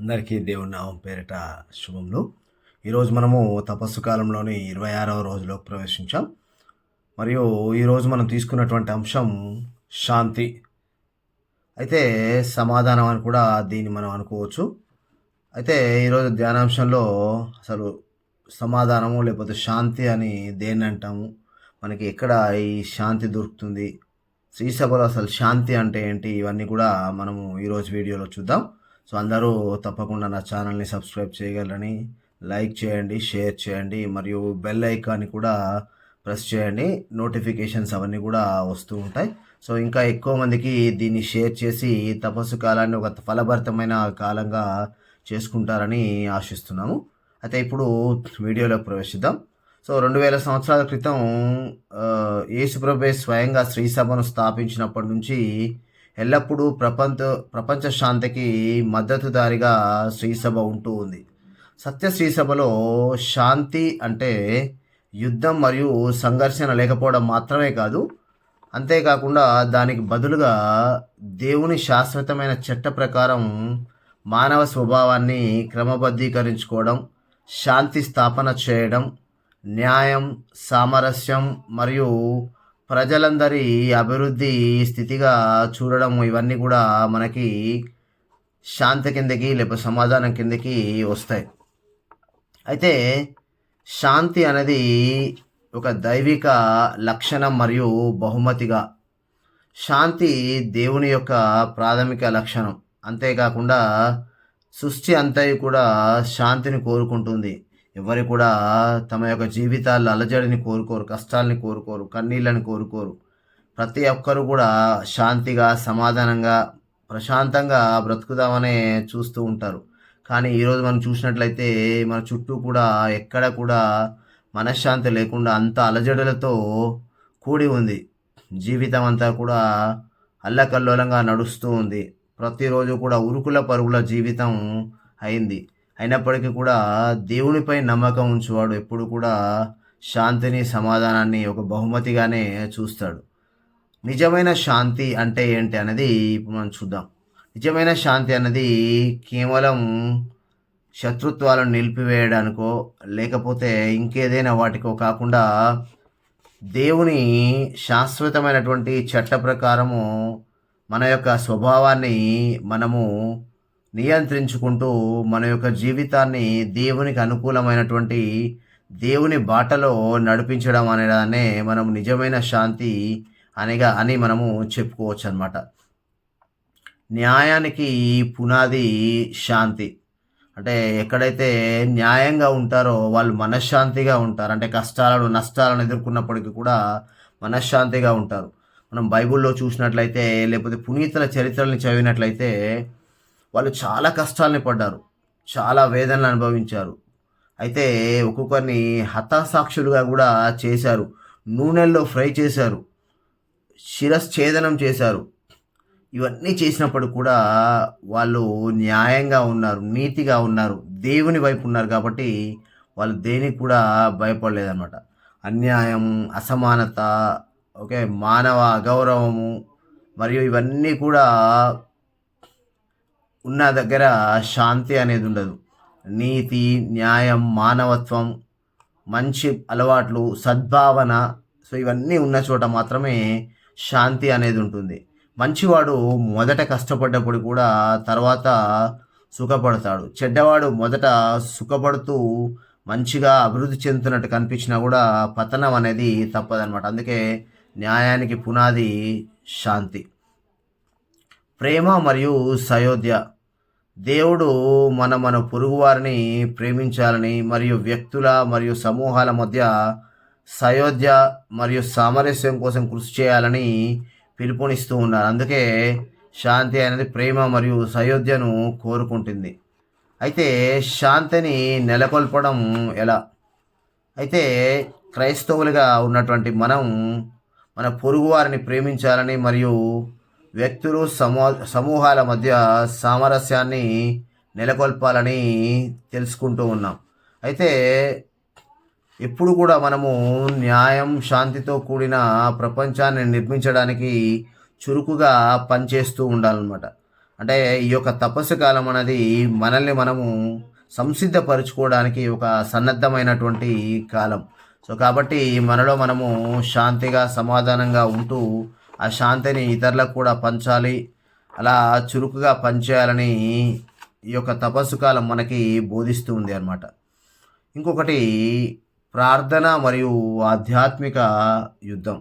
అందరికీ దేవుని నామం పేరిట శుభములు. ఈరోజు మనము తపస్సు కాలంలోని ఇరవై ఆరవ రోజులోకి ప్రవేశించాం. మరియు ఈరోజు మనం తీసుకున్నటువంటి అంశం శాంతి. అయితే సమాధానం అని కూడా దీన్ని మనం అనుకోవచ్చు. అయితే ఈరోజు ధ్యానాంశంలో అసలు సమాధానము లేకపోతే శాంతి అని దేన్ని అంటాము? మనకి ఎక్కడ ఈ శాంతి దొరుకుతుంది? శ్రీసభలో అసలు శాంతి అంటే ఏంటి? ఇవన్నీ కూడా మనము ఈరోజు వీడియోలో చూద్దాం. సో అందరూ తప్పకుండా నా ఛానల్ని సబ్స్క్రైబ్ చేయగలరని లైక్ చేయండి షేర్ చేయండి మరియు బెల్ ఐకాన్ని కూడా ప్రెస్ చేయండి. నోటిఫికేషన్స్ అవన్నీ కూడా వస్తూ ఉంటాయి. సో ఇంకా ఎక్కువ మందికి దీన్ని షేర్ చేసి తపస్సు కాలాన్ని ఒక ఫలభరితమైన కాలంగా చేసుకుంటారని ఆశిస్తున్నాము. అయితే ఇప్పుడు వీడియోలోకి ప్రవేశిద్దాం. సో రెండు వేల సంవత్సరాల క్రితం యేసుప్రభే స్వయంగా శ్రీసభను స్థాపించినప్పటి నుంచి ఎల్లప్పుడూ ప్రపంచ ప్రపంచ శాంతికి మద్దతుదారిగా శ్రీసభ ఉంటూ ఉంది. సత్య శ్రీసభలో శాంతి అంటే యుద్ధం మరియు సంఘర్షణ లేకపోవడం మాత్రమే కాదు అంతేకాకుండా దానికి బదులుగా దేవుని శాశ్వతమైన చట్ట ప్రకారం మానవ స్వభావాన్ని క్రమబద్ధీకరించుకోవడం శాంతి స్థాపన చేయడం న్యాయం సామరస్యం మరియు ప్రజలందరి అభివృద్ధి స్థితిగా చూడడం ఇవన్నీ కూడా మనకి శాంతి కిందకి లేకపోతే సమాధానం కిందకి వస్తాయి. అయితే శాంతి అనేది ఒక దైవిక లక్షణం మరియు బహుమతిగా శాంతి దేవుని యొక్క ప్రాథమిక లక్షణం. అంతేకాకుండా సృష్టి అంతా కూడా శాంతిని కోరుకుంటుంది. ఎవరు కూడా తమ యొక్క జీవితాల్లో అలజడిని కోరుకోరు కష్టాలని కోరుకోరు కన్నీళ్ళని కోరుకోరు. ప్రతి ఒక్కరు కూడా శాంతిగా సమాధానంగా ప్రశాంతంగా బ్రతుకుదామనే చూస్తూ ఉంటారు. కానీ ఈరోజు మనం చూసినట్లయితే మన చుట్టూ కూడా ఎక్కడ కూడా మనశ్శాంతి లేకుండా అంత అలజడులతో కూడి ఉంది. జీవితం అంతా కూడా అల్లకల్లోలంగా నడుస్తూ ఉంది. ప్రతిరోజు కూడా ఉరుకుల పరుగుల జీవితం అయింది. అయినప్పటికీ కూడా దేవునిపై నమ్మకం ఉంచువాడు ఎప్పుడు కూడా శాంతిని సమాధానాన్ని ఒక బహుమతిగానే చూస్తాడు. నిజమైన శాంతి అంటే ఏంటి అనేది ఇప్పుడు మనం చూద్దాం. నిజమైన శాంతి అన్నది కేవలం శత్రుత్వాలను నిలిపివేయడానికో లేకపోతే ఇంకేదైనా వాటికో కాకుండా దేవుని శాశ్వతమైనటువంటి చట్ట ప్రకారము మన యొక్క స్వభావాన్ని మనము నియంత్రించుకుంటూ మన యొక్క జీవితాన్ని దేవునికి అనుకూలమైనటువంటి దేవుని బాటలో నడిపించడం అనేదాన్నే మనం నిజమైన శాంతి అనిగా అని మనము చెప్పుకోవచ్చు అనమాట న్యాయానికి పునాది శాంతి. అంటే ఎక్కడైతే న్యాయంగా ఉంటారో వాళ్ళు మనశ్శాంతిగా ఉంటారు. అంటే కష్టాలను నష్టాలను ఎదుర్కొన్నప్పటికీ కూడా మనశ్శాంతిగా ఉంటారు. మనం బైబిల్లో చూసినట్లయితే లేకపోతే పునీతుల చరిత్రల్ని చదివినట్లయితే వాళ్ళు చాలా కష్టాలని పడ్డారు. చాలా వేదనలు అనుభవించారు. అయితే ఒక్కొక్కరిని హతాసాక్షులుగా కూడా చేశారు. నూనెల్లో ఫ్రై చేశారు. శిరశ్ఛేదనం చేశారు. ఇవన్నీ చేసినప్పుడు కూడా వాళ్ళు న్యాయంగా ఉన్నారు నీతిగా ఉన్నారు దేవుని వైపు ఉన్నారు కాబట్టి వాళ్ళు దేనికి కూడా భయపడలేదన్నమాట. అన్యాయం అసమానత ఓకే మానవ అగౌరవము మరియు ఇవన్నీ కూడా ఉన్న దగ్గర శాంతి అనేది ఉండదు. నీతి న్యాయం మానవత్వం మంచి అలవాట్లు సద్భావన సో ఇవన్నీ ఉన్న చోట మాత్రమే శాంతి అనేది ఉంటుంది. మంచివాడు మొదట కష్టపడ్డప్పుడు కూడా తర్వాత సుఖపడతాడు. చెడ్డవాడు మొదట సుఖపడుతూ మంచిగా అభివృద్ధి చెందుతున్నట్టు కనిపించినా కూడా పతనం అనేది తప్పదనమాట అందుకే న్యాయానికి పునాది శాంతి. ప్రేమ మరియు సయోధ్య. దేవుడు మన మన పొరుగువారిని ప్రేమించాలని మరియు వ్యక్తుల మరియు సమూహాల మధ్య సయోధ్య మరియు సామరస్యం కోసం కృషి చేయాలని పిలుపునిస్తూ ఉన్నారు. అందుకే శాంతి అనేది ప్రేమ మరియు సయోధ్యను కోరుకుంటుంది. అయితే శాంతిని నెలకొల్పడం ఎలా? అయితే క్రైస్తవులుగా ఉన్నటువంటి మనం మన పొరుగువారిని ప్రేమించాలని మరియు వ్యక్తులు సమూ సమూహాల మధ్య సామరస్యాన్ని నెలకొల్పాలని తెలుసుకుంటూ ఉన్నాం. అయితే ఎప్పుడు కూడా మనము న్యాయం శాంతితో కూడిన ప్రపంచాన్ని నిర్మించడానికి చురుకుగా పనిచేస్తూ ఉండాలన్నమాట. అంటే ఈ యొక్క తపస్సు కాలం అనేది మనల్ని మనము సంసిద్ధపరచుకోవడానికి ఒక సన్నద్ధమైనటువంటి కాలం. సో కాబట్టి మనలో మనము శాంతిగా సమాధానంగా ఉంటూ ఆ శాంతిని ఇతరులకు కూడా పంచాలి. అలా చురుకుగా పనిచేయాలని ఈ యొక్క తపస్సు కాలం మనకి బోధిస్తూ ఉంది అనమాట ఇంకొకటి ప్రార్థన మరియు ఆధ్యాత్మిక యుద్ధం.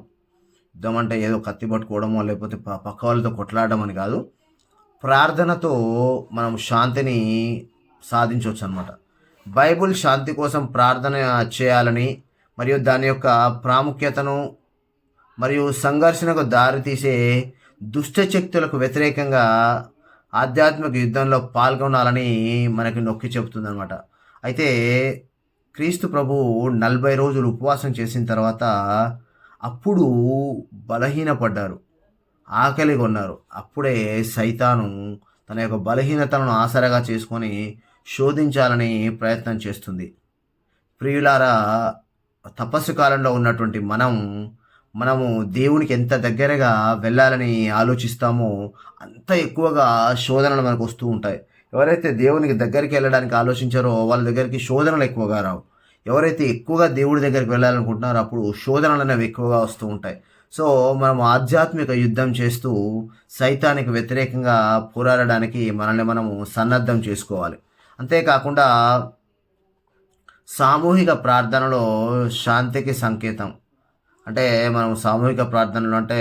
యుద్ధం అంటే ఏదో కత్తి పట్టుకోవడమో లేకపోతే పక్క వాళ్ళతో కొట్లాడడం అని కాదు. ప్రార్థనతో మనం శాంతిని సాధించవచ్చు అనమాట బైబుల్ శాంతి కోసం ప్రార్థన చేయాలని మరియు దాని యొక్క ప్రాముఖ్యతను మరియు సంఘర్షణకు దారితీసే దుష్ట శక్తులకు వ్యతిరేకంగా ఆధ్యాత్మిక యుద్ధంలో పాల్గొనాలని మనకి నొక్కి చెబుతుందన్నమాట. అయితే క్రీస్తు ప్రభు నలభై రోజులు ఉపవాసం చేసిన తర్వాత అప్పుడు బలహీనపడ్డారు. ఆకలి కొన్నారు. అప్పుడే సైతాను తన యొక్క బలహీనతలను ఆసరగా చేసుకొని శోధించాలని ప్రయత్నం చేస్తుంది. ప్రియులారా తపస్సు కాలంలో ఉన్నటువంటి మనం మనము దేవునికి ఎంత దగ్గరగా వెళ్ళాలని ఆలోచిస్తామో అంత ఎక్కువగా శోధనలు మనకు వస్తూ ఉంటాయి. ఎవరైతే దేవునికి దగ్గరికి వెళ్ళడానికి ఆలోచించారో వాళ్ళ దగ్గరికి శోధనలు ఎక్కువగా రావు. ఎవరైతే ఎక్కువగా దేవుడి దగ్గరికి వెళ్ళాలనుకుంటున్నారో అప్పుడు శోధనలు అనేవి ఎక్కువగా వస్తూ ఉంటాయి. సో మనం ఆధ్యాత్మిక యుద్ధం చేస్తూ సైతానికి వ్యతిరేకంగా పోరాడడానికి మనల్ని మనము సన్నద్ధం చేసుకోవాలి. అంతేకాకుండా సామూహిక ప్రార్థనలో శాంతికి సంకేతం. అంటే మనం సామూహిక ప్రార్థనలు అంటే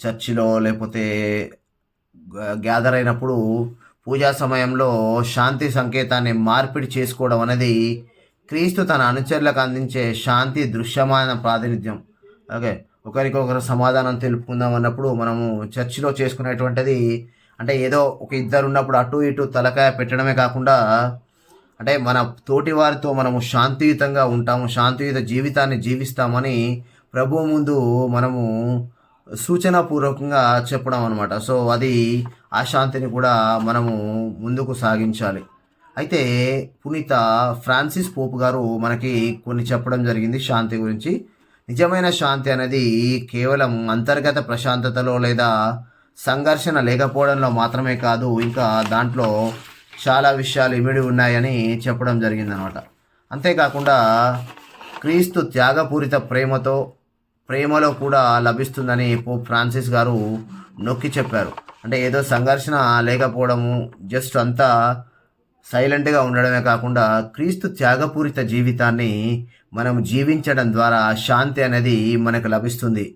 చర్చిలో లేకపోతే గ్యాదర్ అయినప్పుడు పూజా సమయంలో శాంతి సంకేతాన్ని మార్పిడి చేసుకోవడం అనేది క్రీస్తు తన అనుచరులకు అందించే శాంతి దృశ్యమాన ప్రాతినిధ్యం. ఓకే ఒకరికొకరు సమాధానం తెలుపుకుందాం అన్నప్పుడు మనము చర్చిలో చేసుకునేటువంటిది అంటే ఏదో ఒక ఇద్దరు ఉన్నప్పుడు అటు ఇటు తలకాయ పెట్టడమే కాకుండా అంటే మన తోటి వారితో మనము శాంతియుతంగా ఉంటాము శాంతియుత జీవితాన్ని జీవిస్తామని ప్రభు ముందు మనము సూచనాపూర్వకంగా చెప్పడం అనమాట సో అది ఆ శాంతిని కూడా మనము ముందుకు సాగించాలి. అయితే పునీత ఫ్రాన్సిస్ పోపు గారు మనకి కొన్ని చెప్పడం జరిగింది శాంతి గురించి. నిజమైన శాంతి అనేది కేవలం అంతర్గత ప్రశాంతతలో లేదా సంఘర్షణ లేకపోవడంలో మాత్రమే కాదు ఇంకా దాంట్లో చాలా విషయాలు ఇమిడి ఉన్నాయని చెప్పడం జరిగిందనమాట. అంతేకాకుండా క్రీస్తు త్యాగపూరిత ప్రేమతో ప్రేమలో కూడా లభిస్తుందని పోప్ ఫ్రాన్సిస్ గారు నొక్కి చెప్పారు. అంటే ఏదో సంఘర్షణ లేకపోవడము జస్ట్ అంతా సైలెంట్గా ఉండడమే కాకుండా క్రీస్తు త్యాగపూరిత జీవితాన్ని మనం జీవించడం ద్వారా శాంతి అనేది మనకు లభిస్తుంది.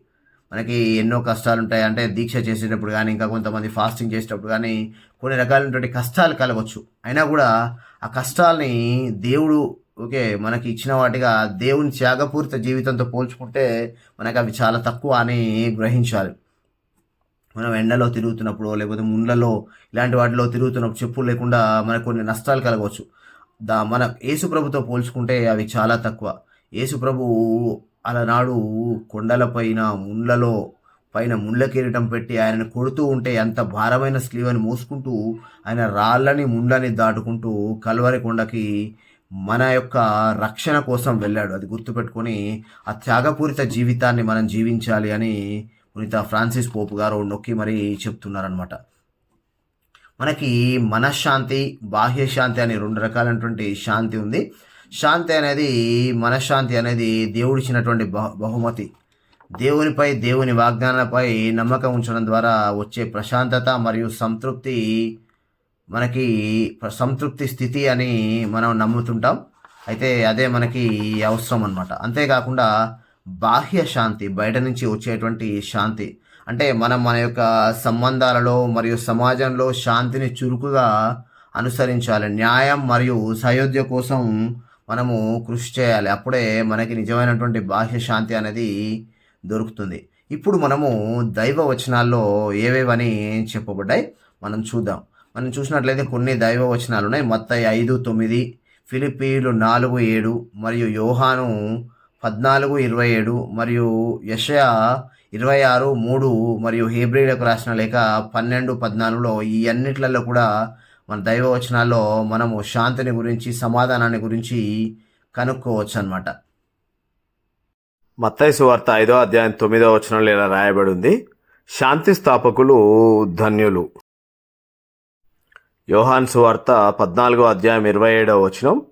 మనకి ఎన్నో కష్టాలు ఉంటాయి అంటే దీక్ష చేసేటప్పుడు కానీ ఇంకా కొంతమంది ఫాస్టింగ్ చేసేటప్పుడు కానీ కొన్ని రకాలైనటువంటి కష్టాలు కలగవచ్చు అయినా కూడా ఆ కష్టాల్ని దేవుడు ఓకే మనకి ఇచ్చిన వాటిగా దేవుని త్యాగపూరిత జీవితంతో పోల్చుకుంటే మనకు అవి చాలా తక్కువ అని గ్రహించాలి. మనం ఎండలో తిరుగుతున్నప్పుడు లేకపోతే ముండ్లలో ఇలాంటి వాటిలో తిరుగుతున్నప్పుడు చెప్పులు లేకుండా మనకు కొన్ని నష్టాలు కలగవచ్చు దా మన యేసు ప్రభుతో పోల్చుకుంటే అవి చాలా తక్కువ. యేసు ప్రభు అలనాడు కొండలపైన ముండ్లలో పైన ముండ్ల కిరీటం పెట్టి ఆయనను కొడుతూ ఉంటే ఎంత భారమైన స్లీవని మోసుకుంటూ ఆయన రాళ్ళని ముండ్లని దాటుకుంటూ కల్వరి కొండకి మన యొక్క రక్షణ కోసం వెళ్ళాడు. అది గుర్తుపెట్టుకొని ఆ త్యాగపూరిత జీవితాన్ని మనం జీవించాలి అని పునీత ఫ్రాన్సిస్ పోపు గారు నొక్కి మరీ చెప్తున్నారనమాట మనకి మనశ్శాంతి బాహ్యశాంతి అని అనే రెండు రకాలైనటువంటి శాంతి ఉంది. శాంతి అనేది మనశ్శాంతి అనేది దేవుడిచ్చినటువంటి బహు బహుమతి. దేవునిపై దేవుని వాగ్దానాలపై నమ్మకం ఉంచడం ద్వారా వచ్చే ప్రశాంతత మరియు సంతృప్తి మనకి సంతృప్తి స్థితి అని మనం నమ్ముతుంటాం. అయితే అదే మనకి అవసరం అనమాట అంతేకాకుండా బాహ్య శాంతి బయట నుంచి వచ్చేటువంటి శాంతి. అంటే మనం మన యొక్క సంబంధాలలో మరియు సమాజంలో శాంతిని చురుకుగా అనుసరించాలి. న్యాయం మరియు సయోధ్య కోసం మనము కృషి చేయాలి. అప్పుడే మనకి నిజమైనటువంటి బాహ్య శాంతి అనేది దొరుకుతుంది. ఇప్పుడు మనము దైవ వచనాల్లో ఏవేవని చెప్పబడ్డాయి? మనం చూద్దాం. మనం చూసినట్లయితే కొన్ని దైవ వచనాలు ఉన్నాయి మొత్తం ఐదు తొమ్మిది ఫిలిపీలు నాలుగు ఏడు మరియు యోహాను పద్నాలుగు ఇరవై ఏడు మరియు యషయ ఇరవై ఆరు మూడు మరియు హేబ్రిలకు రాసిన లేక పన్నెండు పద్నాలుగులో ఈ అన్నిట్లలో కూడా మన దైవ వచనాల్లో మనము శాంతిని గురించి సమాధానాన్ని గురించి కనుక్కోవచ్చు అనమాట మత్తయి సువార్త ఐదో అధ్యాయం తొమ్మిదో వచనంలో ఇలా రాయబడి ఉంది శాంతి స్థాపకులు ధన్యులు. యోహాన్ సువార్త పద్నాలుగో అధ్యాయం ఇరవై ఏడవ వచనం.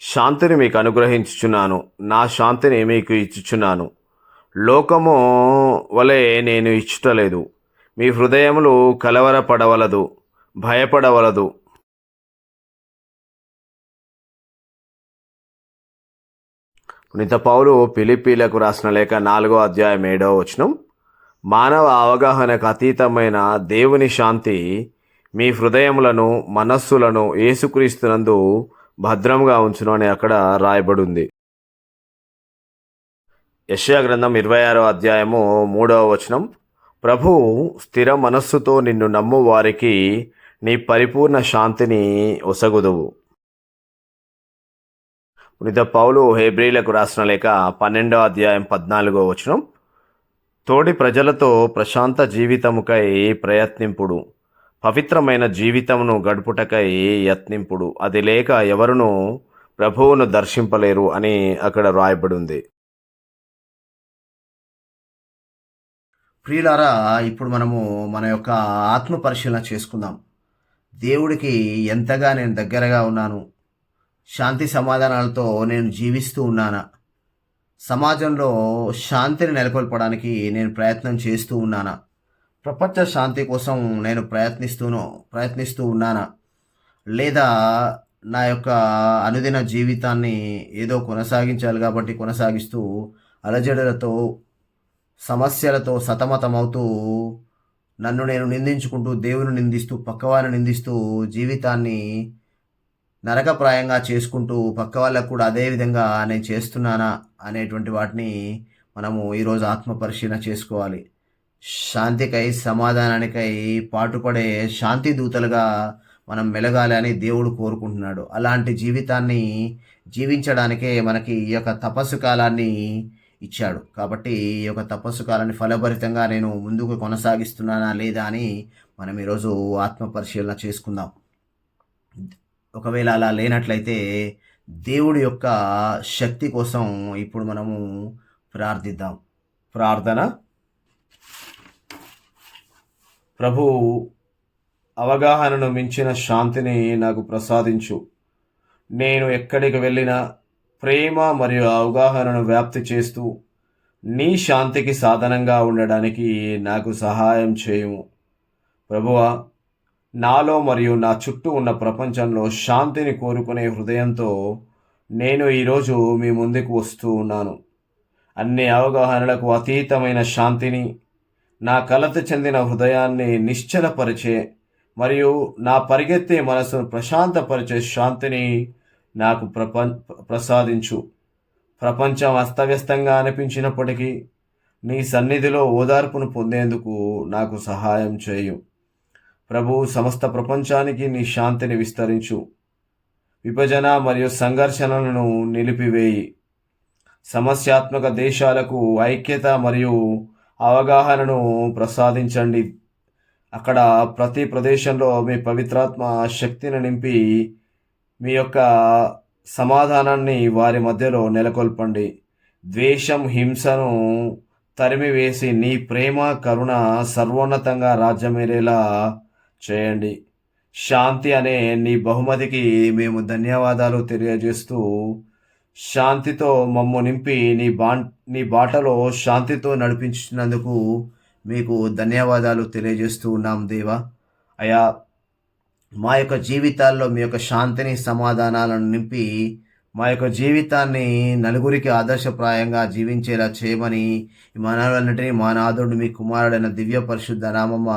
శాంతిని మీకు అనుగ్రహించుచున్నాను. నా శాంతిని మీకు ఇచ్చుచున్నాను. లోకము వలె నేను ఇచ్చుటలేదు. మీ హృదయములు కలవరపడవలదు భయపడవలదు. పునీత పౌలు పిలిపీలకు రాసిన లేఖ నాలుగో అధ్యాయం ఏడవ వచనం. మానవ అవగాహనకు అతీతమైన దేవుని శాంతి మీ హృదయములను మనస్సులను ఏసుక్రీస్తునందు భద్రంగా ఉంచును అని అక్కడ రాయబడింది. యశ్యా గ్రంథం ఇరవై ఆరో అధ్యాయము మూడవ వచనం. ప్రభు స్థిర మనస్సుతో నిన్ను నమ్ము వారికి నీ పరిపూర్ణ శాంతిని ఒసగుదువు. పునిత పౌలు హేబ్రీలకు రాసిన లేక పన్నెండో అధ్యాయం పద్నాలుగో వచనం. తోడి ప్రజలతో ప్రశాంత జీవితముకై ప్రయత్నింపుడు. పవిత్రమైన జీవితమును గడుపుటకై యత్నింపుడు. అది లేక ఎవరును ప్రభువును దర్శింపలేరు అని అక్కడ రాయబడి ఉంది ప్రియులారా ఇప్పుడు మనము మన యొక్క ఆత్మ పరిశీలన చేసుకుందాం. దేవుడికి ఎంతగా నేను దగ్గరగా ఉన్నాను? శాంతి సమాధానాలతో నేను జీవిస్తూ ఉన్నానా? సమాజంలో శాంతిని నెలకొల్పడానికి నేను ప్రయత్నం చేస్తూ ఉన్నానా? ప్రపంచ శాంతి కోసం నేను ప్రయత్నిస్తూనో ప్రయత్నిస్తూ ఉన్నానా? లేదా నా యొక్క అనుదిన జీవితాన్ని ఏదో కొనసాగించాలి కాబట్టి కొనసాగిస్తూ అలజడులతో సమస్యలతో సతమతమవుతూ నన్ను నేను నిందించుకుంటూ దేవుని నిందిస్తూ పక్కవారిని నిందిస్తూ జీవితాన్ని నరకప్రాయంగా చేసుకుంటూ పక్క వాళ్ళకు కూడా అదే విధంగా నేను చేస్తున్నానా అనేటువంటి వాటిని మనము ఈరోజు ఆత్మ పరిశీలన చేసుకోవాలి. శాంతికై సమాధానానికై పాటుపడే శాంతి దూతలుగా మనం మెలగాలి అని దేవుడు కోరుకుంటున్నాడు. అలాంటి జీవితాన్ని జీవించడానికే మనకి ఈ యొక్క తపస్సు కాలాన్ని ఇచ్చాడు. కాబట్టి ఈ యొక్క తపస్సు కాలాన్ని ఫలభరితంగా నేను ముందుకు కొనసాగిస్తున్నానా లేదా అని మనం ఈరోజు ఆత్మ పరిశీలన చేసుకుందాం. ఒకవేళ అలా లేనట్లయితే దేవుడి యొక్క శక్తి కోసం ఇప్పుడు మనము ప్రార్థిద్దాం. ప్రార్థన. ప్రభు అవగాహనను మించిన శాంతిని నాకు ప్రసాదించు. నేను ఎక్కడికి వెళ్ళినా ప్రేమ మరియు అవగాహనను వ్యాప్తి చేస్తూ నీ శాంతికి సాధనంగా ఉండడానికి నాకు సహాయం చేయము. ప్రభువా నాలో మరియు నా చుట్టూ ఉన్న ప్రపంచంలో శాంతిని కోరుకునే హృదయంతో నేను ఈరోజు మీ ముందుకు వస్తూ ఉన్నాను. అన్ని అవగాహనలకు అతీతమైన శాంతిని నా కలత చెందిన హృదయాన్ని నిశ్చలపరిచే మరియు నా పరిగెత్తే మనసును ప్రశాంతపరిచే శాంతిని నాకు ప్రపంచ ప్రసాదించు. ప్రపంచం అస్తవ్యస్తంగా అనిపించినప్పటికీ నీ సన్నిధిలో ఓదార్పును పొందేందుకు నాకు సహాయం చేయు. ప్రభు సమస్త ప్రపంచానికి నీ శాంతిని విస్తరించు. విభజన మరియు సంఘర్షణలను నిలిపివేయి. సమస్యాత్మక దేశాలకు ఐక్యత మరియు అవగాహనను ప్రసాదించండి. అక్కడ ప్రతి ప్రదేశంలో మీ పవిత్రాత్మ శక్తిని నింపి మీ యొక్క సమాధానాన్ని వారి మధ్యలో నెలకొల్పండి. ద్వేషం హింసను తరిమివేసి నీ ప్రేమ కరుణ సర్వోన్నతంగా రాజ్యమేరేలా చేయండి. శాంతి అనే నీ బహుమతికి మేము ధన్యవాదాలు తెలియజేస్తూ శాంతితో మమ్ము నింపి నీ బా నీ బాటలో శాంతితో నడిపించినందుకు మీకు ధన్యవాదాలు తెలియజేస్తూ ఉన్నాం దేవా. అయా మా యొక్క జీవితాల్లో మీ యొక్క శాంతిని సమాధానాలను నింపి మా యొక్క జీవితాన్ని నలుగురికి ఆదర్శప్రాయంగా జీవించేలా చేయమని ఈ మనలన్నిటినీ మా నాథుడు మీ కుమారుడైన దివ్య పరిశుద్ధ నామమ్మ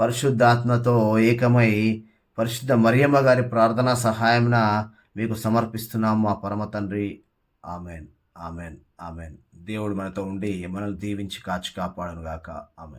పరిశుద్ధాత్మతో ఏకమై పరిశుద్ధ మరియమ్మ గారి ప్రార్థనా సహాయంన మీకు సమర్పిస్తున్నాం మా పరమ తండ్రి. ఆమెన్. ఆమెన్. ఆమెన్. దేవుడు మనతో ఉండి మనల్ని దీవించి కాచి కాపాడను గాక ఆమెన్.